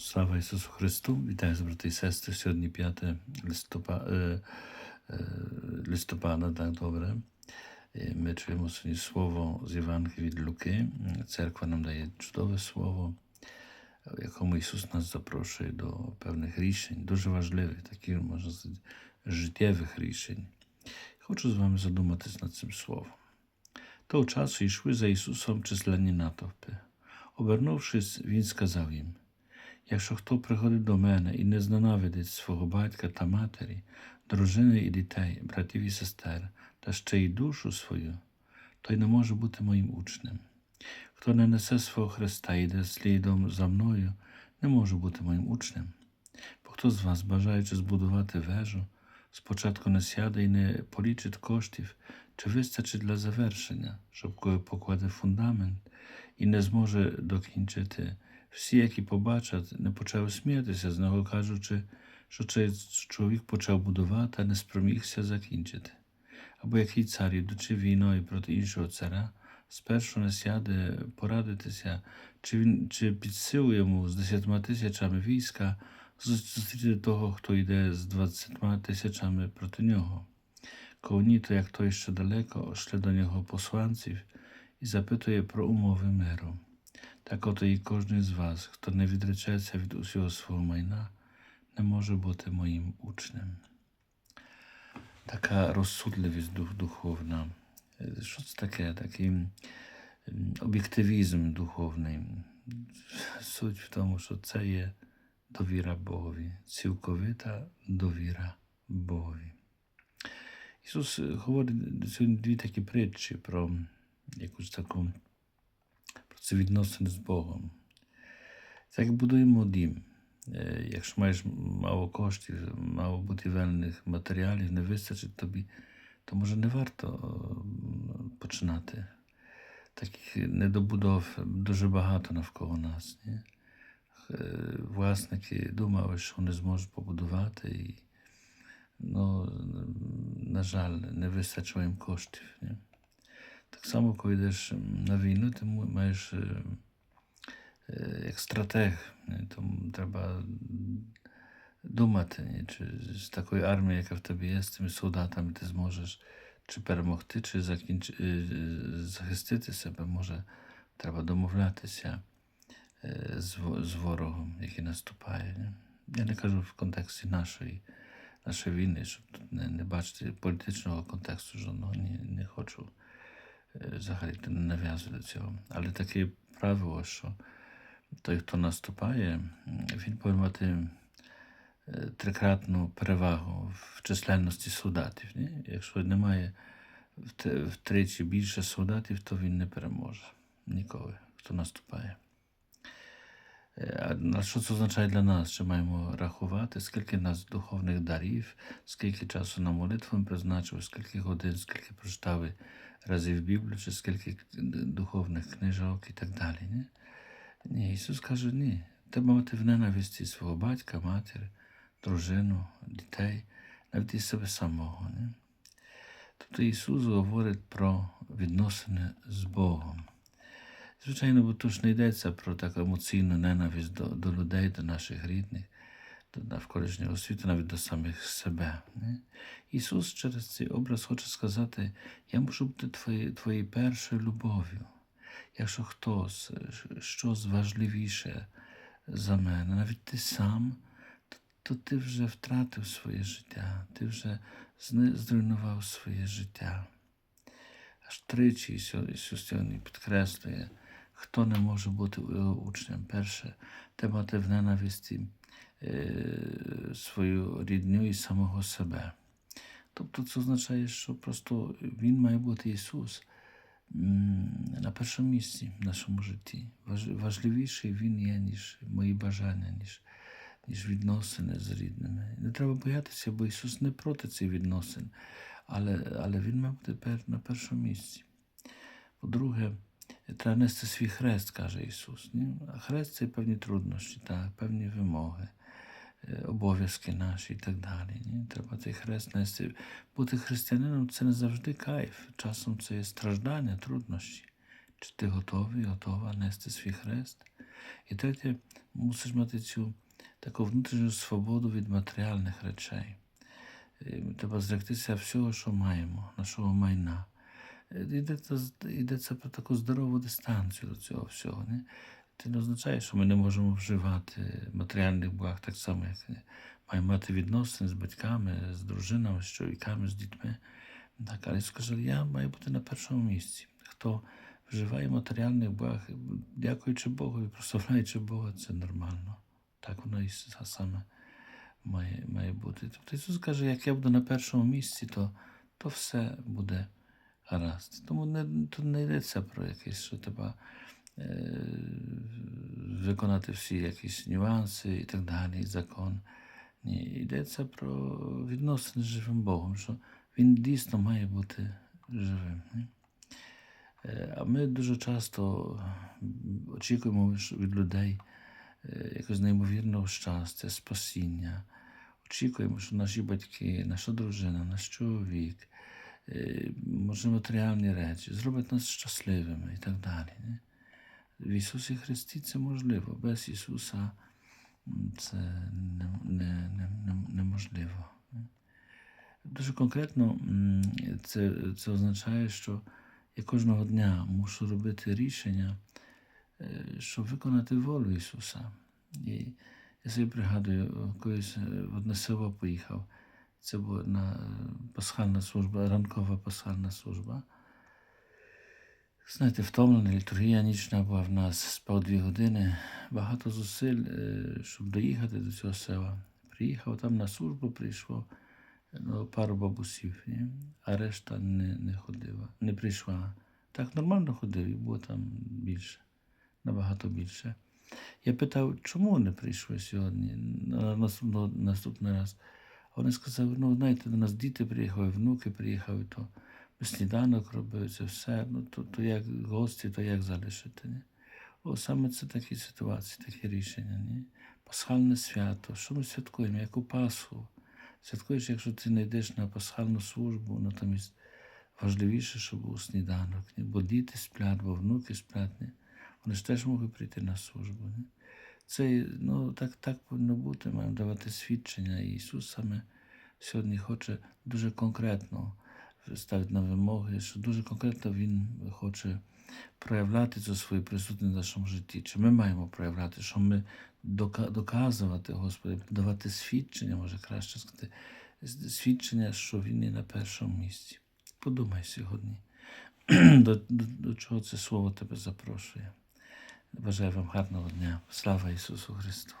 Слава Ісусу Христу! Вітаю з брати і сестри. Сьогодні 5 листопада, е, е, листопада так добре. Е, Ми чуємо сьогодні слово з Євангелії від Луки. Церква нам дає чудове слово, в якому Ісус нас запрошує до певних рішень, дуже важливих, таких, можна сказати, життєвих рішень. Хочу з вами задуматись над цим словом. Того часу йшли за Ісусом численні натовпи. Обернувшись, Він сказав їм: Якщо хто приходить до мене і не зненавидить свого батька та матері, дружини і дітей, братів і сестер, та ще й душу свою, той не може бути моїм учнем. Хто не несе свого Христа і йде слідом за мною, не може бути моїм учнем. Бо хто з вас, бажаючи збудувати вежу, спочатку не сяде і не полічить коштів, чи вистачить для завершення, щоб покладе фундамент і не зможе докінчити. Всі, які побачать, не почали сміятися з нього, кажучи, що цей чоловік почав будувати, а не спромігся закінчити. Або який цар, ідучи війною проти іншого царя, спершу не сяде порадитися, чи він чи під силу йому з десятьма тисячами війська зустріти того, хто йде з двадцятьма тисячами проти нього. Коли ні, то як той ще далеко, шле до нього посланців і запитує про умови миру. Так ото і кожен з вас, хто не відречеться від усього свого майна, не може бути моїм учнем. Така розсудливість дух духовна. Що це таке? Такий об'єктивізм духовний. Суть в тому, що це є довіра Богові, цілковита довіра Богові. Ісус говорить сьогодні дві такі притчі про якусь таку це відносини з Богом. Як будуємо дім. Е, Якщо маєш мало коштів, мало будівельних матеріалів, не вистачить тобі, то може не варто е, починати. Таких недобудов дуже багато навколо нас. Ні? Е, Власники думали, що вони зможуть побудувати, і, ну, на жаль, не вистачило їм коштів. Ні? Так само, коли йдеш на війну, ти маєш е, е, як стратег, тому треба думати, чи з такою армією, яка в тебе є, з цими солдатами ти зможеш чи перемогти, чи закінч... е, захистити себе. Може, треба домовлятися е, з, ворогом, який наступає. Я не кажу в контексті нашої, нашої війни, щоб не, не бачити політичного контексту жодного, ні, не хочу е, взагалі то не нав'язую до цього. Але таке правило, що той, хто наступає, він повинен мати е, трикратну перевагу в численності солдатів. Ні? Якщо немає втричі більше солдатів, то він не переможе ніколи, хто наступає. А що це означає для нас? Що маємо рахувати, скільки нас духовних дарів, скільки часу на молитву ми призначили, скільки годин, скільки прочитали разів Біблію, чи скільки духовних книжок і так далі. Ні? Ні, Ісус каже, ні. Треба мати в ненависті свого батька, матір, дружину, дітей, навіть і себе самого. Ні? Тобто Ісус говорить про відносини з Богом. Звичайно, бо тут ж не йдеться про таку емоційну ненависть до, до людей, до наших рідних, до навколишнього світу, навіть до самих себе. Не? Ісус через цей образ хоче сказати: я можу бути твоєю, твоєю першою любов'ю. Якщо хтось щось важливіше за мене, навіть ти сам, то, то ти вже втратив своє життя, ти вже зруйнував своє життя. Аж тричі Ісу- Ісус сьогодні підкреслює, хто не може бути його учнем. Перше, те мати в ненависті е, свою рідню і самого себе. Тобто це означає, що просто Він має бути Ісус на першому місці в нашому житті. Важливіший Він є, ніж мої бажання, ніж, ніж відносини з рідними. Не треба боятися, бо Ісус не проти цих відносин, але, але Він має бути на першому місці. По-друге, треба нести свій хрест, каже Ісус. Ні? А хрест це певні труднощі, так, певні вимоги, е, обов'язки наші і так далі. Ні? Треба цей хрест нести. Бути християнином це не завжди кайф. Часом це є страждання, труднощі. Чи ти готовий, готова нести свій хрест? І третє, мусиш мати цю таку внутрішню свободу від матеріальних речей. Е, Треба зректися всього, що маємо, нашого майна. Йдеться, йдеться про таку здорову дистанцію до цього всього. Не? Це не означає, що ми не можемо вживати матеріальних благ так само, як маємо мати відносини з батьками, з дружинами, з чоловіками, з дітьми. Так, але Ісус я маю бути на першому місці. Хто вживає матеріальних благ, дякуючи Богу і прославляючи Бога, це нормально. Так воно і саме має, має бути. Тобто Ісус каже, як я буду на першому місці, то, то все буде гаразд. Тому не, тут не йдеться про якесь, що треба е, виконати всі якісь нюанси і так далі, закон. Ні, йдеться про відносини з живим Богом, що Він дійсно має бути живим. ні? Е, А ми дуже часто очікуємо від людей е, якогось неймовірного щастя, спасіння. Очікуємо, що наші батьки, наша дружина, наш чоловік, може матеріальні речі зроблять нас щасливими і так далі. ні? В Ісусі Христі це можливо. Без Ісуса це не, не, не, не, неможливо. ні? Дуже конкретно це, це означає, що я кожного дня мушу робити рішення, е, щоб виконати волю Ісуса. І я собі пригадую, колись е, в одне село поїхав. Це була е, пасхальна служба, ранкова пасхальна служба. Знаєте, втомлена літургія нічна була в нас, спав дві години. Багато зусиль, е, щоб доїхати до цього села. Приїхав там на службу, прийшло ну, пару бабусів, ні? а решта не, не ходила, не прийшла. Так нормально ходив, і було там більше, набагато більше. Я питав, чому не прийшли сьогодні, на наступний раз. Вони сказали, ну, знаєте, до нас діти приїхали, внуки приїхали, то ми сніданок робили, це все. Ну, то, то як гості, то як залишити? Ні? О, саме це такі ситуації, такі рішення. Ні? Пасхальне свято. Що ми святкуємо? Яку Пасху? Святкуєш, якщо ти не йдеш на пасхальну службу, натомість важливіше, щоб був сніданок. Ні? Бо діти сплять, бо внуки сплять. Ні? Вони ж теж можуть прийти на службу. Ні? Це ну, так, так повинно бути. Маємо давати свідчення. І Ісус саме сьогодні хоче дуже конкретно ставити на вимоги, що дуже конкретно Він хоче проявляти цю свою присутність в нашому житті. Чи ми маємо проявляти, що ми доказувати, Господи, давати свідчення, може краще сказати, свідчення, що Він є на першому місці. Подумай сьогодні, до, до, до чого це слово тебе запрошує. Bożego Wam harnego dnia. Sława Jezusu Chrystus.